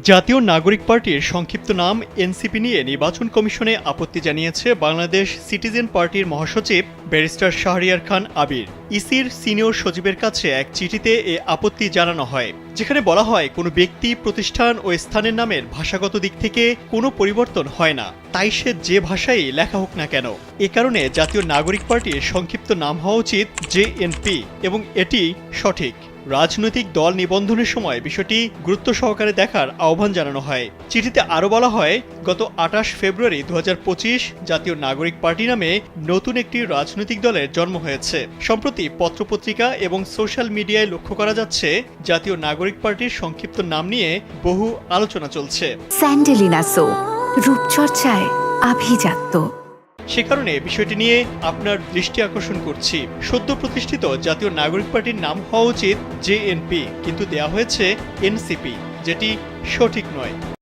জাতীয় নাগরিক পার্টির সংক্ষিপ্ত নাম এনসিপি নিয়ে নির্বাচন কমিশনে আপত্তি জানিয়েছে বাংলাদেশ সিটিজেন পার্টির মহাসচিব ব্যারিস্টার শাহরিয়ার খান আবির। ইসির সিনিয়র সচিবের কাছে এক চিঠিতে এ আপত্তি জানানো হয়, যেখানে বলা হয় কোনো ব্যক্তি, প্রতিষ্ঠান ও স্থানের নামের ভাষাগত দিক থেকে কোনো পরিবর্তন হয় না, তাই সে যে ভাষাই লেখা হোক না কেন। এ কারণে জাতীয় নাগরিক পার্টির সংক্ষিপ্ত নাম হওয়া উচিত জেএনপি এবং এটি সঠিক। রাজনৈতিক দল নিবন্ধনের সময় বিষয়টি গুরুত্ব সহকারে দেখার আহ্বান জানানো হয়। চিঠিতে আরও বলা হয়, গত আঠাশ ফেব্রুয়ারি দু হাজার পঁচিশ জাতীয় নাগরিক পার্টি নামে নতুন একটি রাজনৈতিক দলের জন্ম হয়েছে। সম্প্রতি পত্রপত্রিকা এবং সোশ্যাল মিডিয়ায় লক্ষ্য করা যাচ্ছে, জাতীয় নাগরিক পার্টির সংক্ষিপ্ত নাম নিয়ে বহু আলোচনা চলছে। স্যান্ডেলিনা সো, রূপচর্চায় আভিজাত্য। সে কারণে বিষয়টি নিয়ে আপনার দৃষ্টি আকর্ষণ করছি। সদ্য প্রতিষ্ঠিত জাতীয় নাগরিক পার্টির নাম হওয়া উচিত জেএনপি কিন্তু দেয়া হয়েছে এনসিপি যেটি সঠিক নয়।